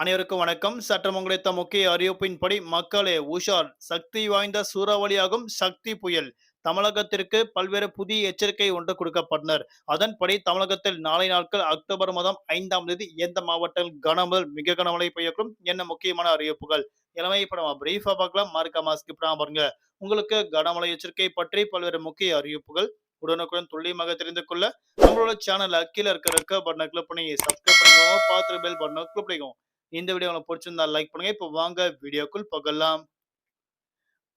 அனைவருக்கும் வணக்கம். சற்றம் கிடைத்த முக்கிய அறிவிப்பின்படி மக்களே உஷார். சக்தி வாய்ந்த சூறாவளியாகும் சக்தி புயல். தமிழகத்திற்கு பல்வேறு புதிய எச்சரிக்கை ஒன்று கொடுக்கப்பட்டனர். அதன்படி தமிழகத்தில் நாளை நாட்கள் அக்டோபர் மாதம் ஐந்தாம் தேதி எந்த மாவட்டங்கள் கனமுதல் மிக கனமழை பெய்யக்கூடும்? என்ன முக்கியமான அறிவிப்புகள்? இளமை இப்ப நம்ம பிரீஃபா பார்க்கலாம். மறக்காம ஸ்கிப் பண்ணாம பாருங்க. உங்களுக்கு கனமழை எச்சரிக்கை பற்றி பல்வேறு முக்கிய அறிவிப்புகள் உடனுக்குடன் துல்லியமாக தெரிந்து கொள்ள நம்மளோட சேனல் அக்கீழ இருக்க இருக்க பட்டனை கிளிக் பண்ணி சப்ஸ்கிரைப் பண்ணிக்கோங்க. பார்த்து பெல் பட்டனை கிளிக் பண்ணிக்கோங்க. இந்த வீடியோ உங்களுக்கு பிடிச்சிருந்தா லைக் பண்ணுங்க. இப்போ வாங்க வீடியோக்குள் போகலாம்.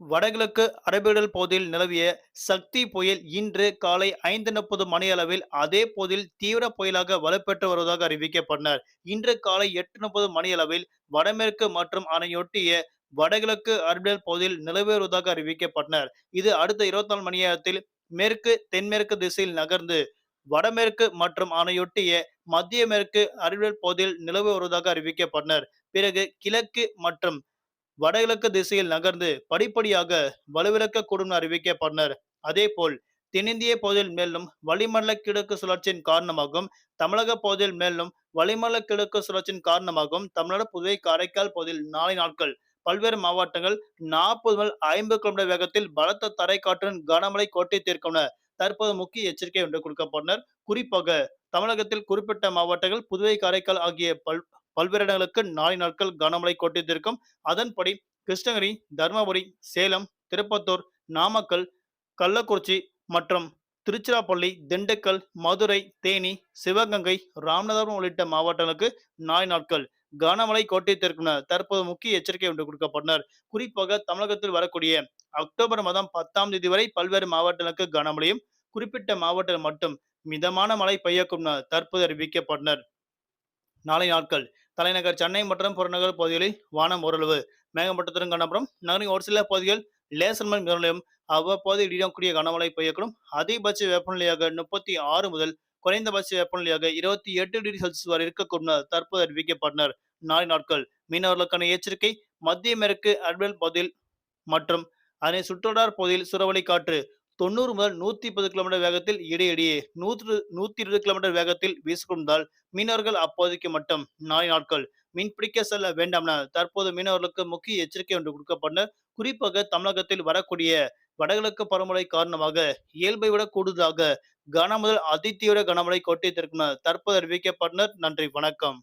வடகிழக்கு அரபிடல் பகுதியில் நிலவிய சக்தி புயல் இன்று காலை ஐந்து முப்பது மணி அளவில் அதே பகுதியில் தீவிர புயலாக வலுப்பெற்று வருவதாக அறிவிக்கப்பட்டனர். இன்று காலை எட்டு முப்பது மணி அளவில் வடமேற்கு மற்றும் அதனையொட்டிய வடகிழக்கு அரபிடல் பகுதியில் நிலவி வருவதாக அறிவிக்கப்பட்டனர். இது அடுத்த இருபத்தி நாலு மணி நேரத்தில் மேற்கு தென்மேற்கு திசையில் நகர்ந்து வடமேற்கு மற்றும் அதனையொட்டிய மத்திய மேற்கு அறிவியல் பகுதியில் நிலவு வருவதாக அறிவிக்கப்பட்டனர். பிறகு கிழக்கு மற்றும் வடகிழக்கு திசையில் நகர்ந்து படிப்படியாக வலுவிழக்கக்கூடும் அறிவிக்கப்பட்டனர். அதே போல் தென்னிந்திய பகுதியில் மேலும் வளிமண்டல கிழக்கு சுழற்சியின் காரணமாகவும் தமிழக பகுதியில் மேலும் வளிமண்டல கிழக்கு சுழற்சியின் காரணமாகவும் தமிழ்நாடு புதுவை காரைக்கால் பகுதியில் நாளை நாட்கள் பல்வேறு மாவட்டங்கள் நாற்பது முதல் ஐம்பது கிலோமீட்டர் வேகத்தில் பலத்த தரை காற்றுடன் கனமழை கோட்டை தீர்க்கும் தற்போது முக்கிய எச்சரிக்கை ஒன்று கொடுக்கப்பட்டனர். குறிப்பாக தமிழகத்தில் குறிப்பிட்ட மாவட்டங்கள் புதுவை காரைக்கால் ஆகிய பல் பல்வேறு இடங்களுக்கு நாளை நாட்கள் கனமழை கொட்டித்திருக்கும். அதன்படி கிருஷ்ணகிரி தருமபுரி சேலம் திருப்பத்தூர் நாமக்கல் கள்ளக்குறிச்சி மற்றும் திருச்சிராப்பள்ளி திண்டுக்கல் மதுரை தேனி சிவகங்கை ராமநாதபுரம் உள்ளிட்ட மாவட்டங்களுக்கு நாளை நாட்கள் கனமழை கோட்டித்திருக்கும். தற்போது முக்கிய எச்சரிக்கை ஒன்று கொடுக்கப்பட்டனர் குறிப்பாக தமிழகத்தில் வரக்கூடிய அக்டோபர் மாதம் பத்தாம் தேதி வரை பல்வேறு மாவட்டங்களுக்கு கனமழையும் குறிப்பிட்ட மாவட்டங்கள் மட்டும் மிதமான மழை பெய்யக்கும் தற்போது அறிவிக்கப்பட்டனர். நாளை நாட்கள். தலைநகர் சென்னை மற்றும் புறநகர் பகுதிகளில் வானம் ஓரளவு மேகமூட்டத்துடன் காணப்படும். நகரின் ஒரு சில பகுதிகள் லேசர் மண் மிதநிலையும் அவ்வப்போது இடியக்கூடிய கனமழை பெய்யக்கூடும். அதிகபட்ச வெப்பநிலையாக முப்பத்தி ஆறு முதல் குறைந்தபட்ச வெப்பநிலையாக இருபத்தி எட்டு டிகிரி செல்சியஸ் வரை இருக்கக்கூடும் தற்போது அறிவிக்கப்பட்டனர். நாளை நாட்கள் மீனவர்களுக்கான எச்சரிக்கை. மத்திய மேற்கு அட்வல் பகுதியில் மற்றும் அதனை சுற்றுவட்டார் பகுதியில் சுறவழி காற்று தொண்ணூறு முதல் நூத்தி பத்து கிலோமீட்டர் வேகத்தில் இடையிடையே நூற்று நூத்தி இருபது கிலோமீட்டர் வேகத்தில் வீசிக்கொண்டால் மீனவர்கள் அப்போதைக்கு மட்டும் நாளை நாட்கள். மீன் பிடிக்க செல்ல வேண்டாம் என தற்போது மீனவர்களுக்கு முக்கிய எச்சரிக்கை ஒன்று கொடுக்கப்பட்ட குறிப்பாக தமிழகத்தில் வரக்கூடிய வடகிழக்கு பருவமழை காரணமாக இயல்பை விட கூடுதலாக கனமுதல் அதிதீவிர கனமழை கொட்டித்திருக்கும் தற்போது அறிவிக்கப்பட்டனர். நன்றி வணக்கம்.